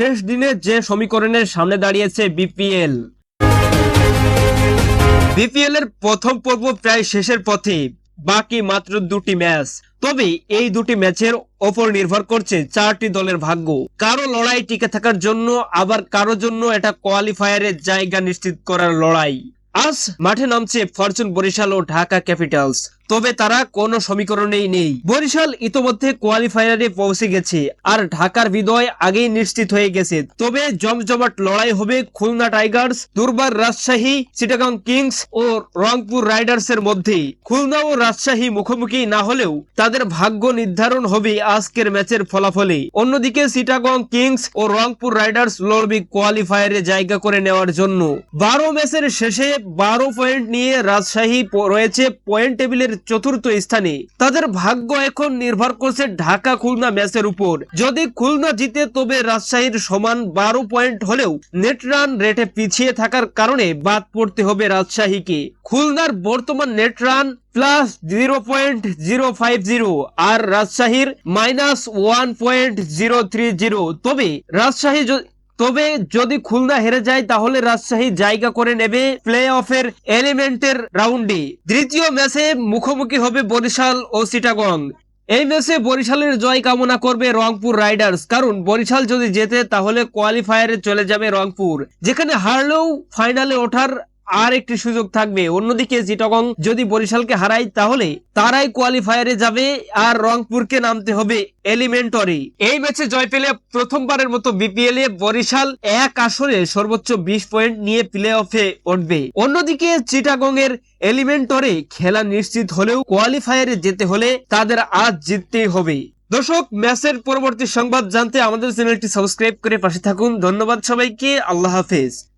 শেষ দিনে যে সমীকরণের সামনে দাঁড়িয়েছে বিপিএল। বিপিএল এর প্রথম পর্ব প্রায় শেষের পথে, বাকি মাত্র দুটি ম্যাচ। তবে এই দুটি ম্যাচের ওপর নির্ভর করছে চারটি দলের ভাগ্য। কারও লড়াই টিকে থাকার জন্য, আবার কারও জন্য এটা কোয়ালিফায়ারের জায়গা নিশ্চিত করার লড়াই। আজ মাঠে নামছে ফরচুন বরিশাল ও ঢাকা ক্যাপিটালস। তবে তারা কোনো সমীকরণেই নেই। বরিশাল ইতোমধ্যে কোয়ালিফায়ারে পৌঁছে গেছে আর ঢাকার বিদয় আগেই নিশ্চিত হয়ে গেছে। তবে জমজমাট লড়াই হবে খুলনা টাইগার্স, দুর্বার রাজশাহী, চিটাগাং কিংস ও রংপুর রাইডার্স এর মধ্যে খুলনা ও রাজশাহী মুখোমুখি না হলেও তাদের ভাগ্য নির্ধারণ হবে আজকের ম্যাচের ফলাফলে। অন্যদিকে চিটাগং কিংস ও রংপুর রাইডার্স লড়বে কোয়ালিফায়ারে জায়গা করে নেওয়ার জন্য। বারো ম্যাচের শেষে বারো পয়েন্ট নিয়ে রাজশাহী রয়েছে পয়েন্ট টেবিলের চতুর্থ স্থানে। তাদের ভাগ্য এখন নির্ভর করছে ঢাকা খুলনা ম্যাচের উপর। যদি খুলনা জিতে, তবে রাজশাহীর সমান বারো পয়েন্ট হলেও নেট রান রেটে পিছিয়ে থাকার কারণে বাদ পড়তে হবে রাজশাহীকে। খুলনার বর্তমান net run plus zero point zero five zero আর রাজশাহীর minus one point zero three zero. তবে রাজশাহী তবে যদি খুলনা হেরে যায়, তাহলে রাজশাহী জায়গা করে নেবে প্লে অফের এলিমেন্টের রাউন্ডে দ্বিতীয় ম্যাচে মুখোমুখি হবে বরিশাল ও সিটাগঞ্জ এই ম্যাচে বরিশালের জয় কামনা করবে রংপুর রাইডার্স। কারণ বরিশাল যদি জেতে, তাহলে কোয়ালিফায়ারে চলে যাবে রংপুর। যেখানে হারলেও ফাইনালে ওঠার আর একটি সুযোগ থাকবে। অন্যদিকে জিটগং যদি বরিশালকে হারায়, তাহলে তারাই কোয়ালিফায়ারে যাবে আর রংপুরকে নামতে হবে এলিমেন্টরি। এই ম্যাচে জয় পেলে প্রথমবারের মতো বিপিএল এ বরিশাল এক আসরে সর্বোচ্চ বিশ পয়েন্ট নিয়ে প্লে অফে উঠবে। অন্যদিকে চিটাগং এর এলিমেন্টরে খেলা নিশ্চিত হলেও কোয়ালিফায়ারে যেতে হলে তাদের আজ জিততেই হবে। দর্শক, ম্যাচের পরবর্তী সংবাদ জানতে আমাদের চ্যানেলটি সাবস্ক্রাইব করে পাশে থাকুন। ধন্যবাদ সবাইকে। আল্লাহ হাফেজ।